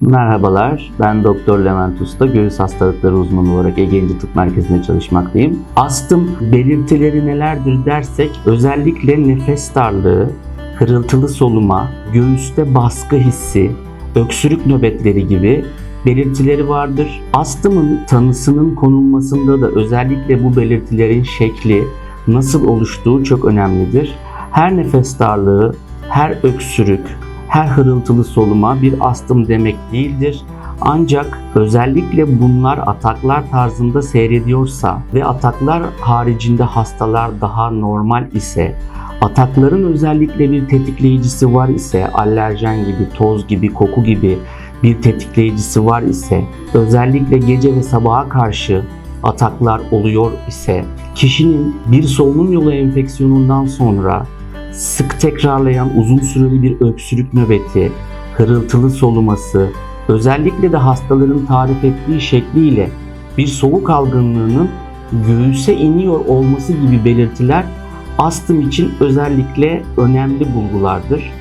Merhabalar, ben Doktor Levent Usta, göğüs hastalıkları uzmanı olarak Ege İnci Tıp Merkezi'nde çalışmaktayım. Astım belirtileri nelerdir dersek, özellikle nefes darlığı, hırıltılı soluma, göğüste baskı hissi, öksürük nöbetleri gibi belirtileri vardır. Astımın tanısının konulmasında da özellikle bu belirtilerin şekli, nasıl oluştuğu çok önemlidir. Her nefes darlığı, her öksürük, her hırıltılı soluma bir astım demek değildir. Ancak özellikle bunlar ataklar tarzında seyrediyorsa ve ataklar haricinde hastalar daha normal ise, atakların özellikle bir tetikleyicisi var ise, alerjen gibi, toz gibi, koku gibi bir tetikleyicisi var ise, özellikle gece ve sabaha karşı ataklar oluyor ise, kişinin bir solunum yolu enfeksiyonundan sonra sık tekrarlayan uzun süreli bir öksürük nöbeti, hırıltılı soluması, özellikle de hastaların tarif ettiği şekliyle bir soğuk algınlığının göğüse iniyor olması gibi belirtiler astım için özellikle önemli bulgulardır.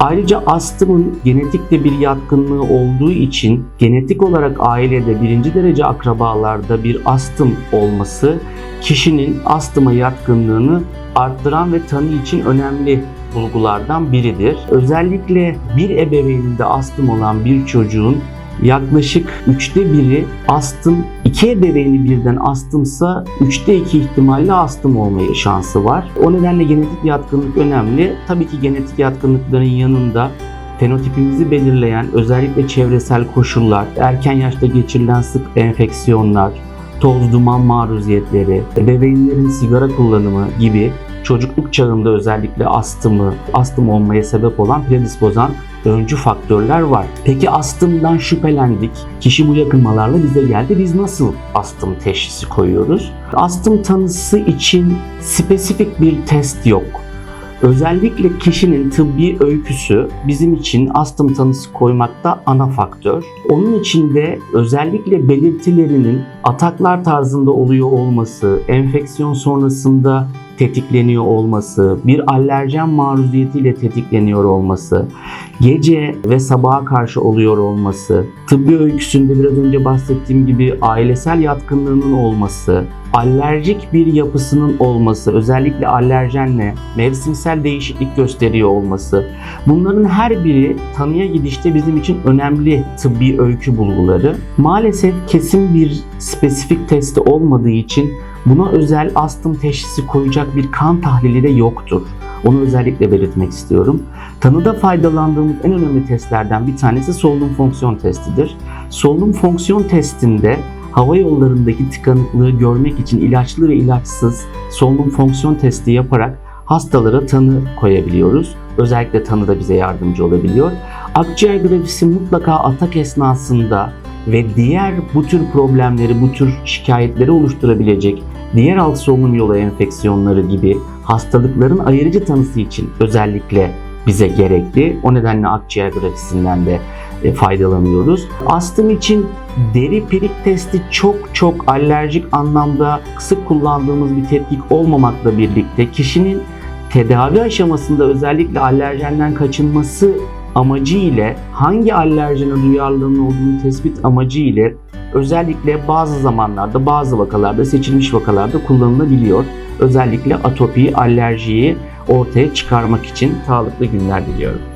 Ayrıca astımın genetikte bir yatkınlığı olduğu için genetik olarak ailede birinci derece akrabalarda bir astım olması kişinin astıma yatkınlığını arttıran ve tanı için önemli bulgulardan biridir. Özellikle bir ebeveyninde astım olan bir çocuğun yaklaşık üçte biri astım, iki ebeveyni birden astımsa üçte iki ihtimalle astım olmaya şansı var. O nedenle genetik yatkınlık önemli. Tabii ki genetik yatkınlıkların yanında fenotipimizi belirleyen özellikle çevresel koşullar, erken yaşta geçirilen sık enfeksiyonlar, toz duman maruziyetleri, ebeveynlerin sigara kullanımı gibi çocukluk çağında özellikle astımı, astım olmaya sebep olan predispozan öncü faktörler var. Peki astımdan şüphelendik. Kişi bu yakınmalarla bize geldi. Biz nasıl astım teşhisi koyuyoruz? Astım tanısı için spesifik bir test yok. Özellikle kişinin tıbbi öyküsü bizim için astım tanısı koymakta ana faktör. Onun içinde özellikle belirtilerinin ataklar tarzında oluyor olması, enfeksiyon sonrasında tetikleniyor olması, bir alerjen maruziyetiyle tetikleniyor olması, gece ve sabaha karşı oluyor olması, tıbbi öyküsünde biraz önce bahsettiğim gibi ailesel yatkınlığının olması, alerjik bir yapısının olması, özellikle alerjenle mevsimsel değişiklik gösteriyor olması. Bunların her biri tanıya gidişte bizim için önemli tıbbi öykü bulguları. Maalesef kesin bir spesifik testi olmadığı için buna özel astım teşhisi koyacak bir kan tahlili de yoktur. Onu özellikle belirtmek istiyorum. Tanıda faydalandığımız en önemli testlerden bir tanesi solunum fonksiyon testidir. Solunum fonksiyon testinde hava yollarındaki tıkanıklığı görmek için ilaçlı ve ilaçsız solunum fonksiyon testi yaparak hastalara tanı koyabiliyoruz. Özellikle tanı da bize yardımcı olabiliyor. Akciğer grafisi mutlaka atak esnasında ve diğer bu tür problemleri, bu tür şikayetleri oluşturabilecek diğer alt solunum yolu enfeksiyonları gibi hastalıkların ayırıcı tanısı için özellikle bize gerekli. O nedenle akciğer grafisinden de e, faydalanıyoruz. Astım için deri pirik testi çok çok alerjik anlamda sık kullandığımız bir tetkik olmamakla birlikte kişinin tedavi aşamasında özellikle alerjenden kaçınması amacı ile hangi alerjene duyarlılığının olduğunu tespit amacı ile özellikle bazı zamanlarda bazı vakalarda seçilmiş vakalarda kullanılabiliyor. Özellikle atopi, alerjiyi ortaya çıkarmak için sağlıklı günler diliyorum.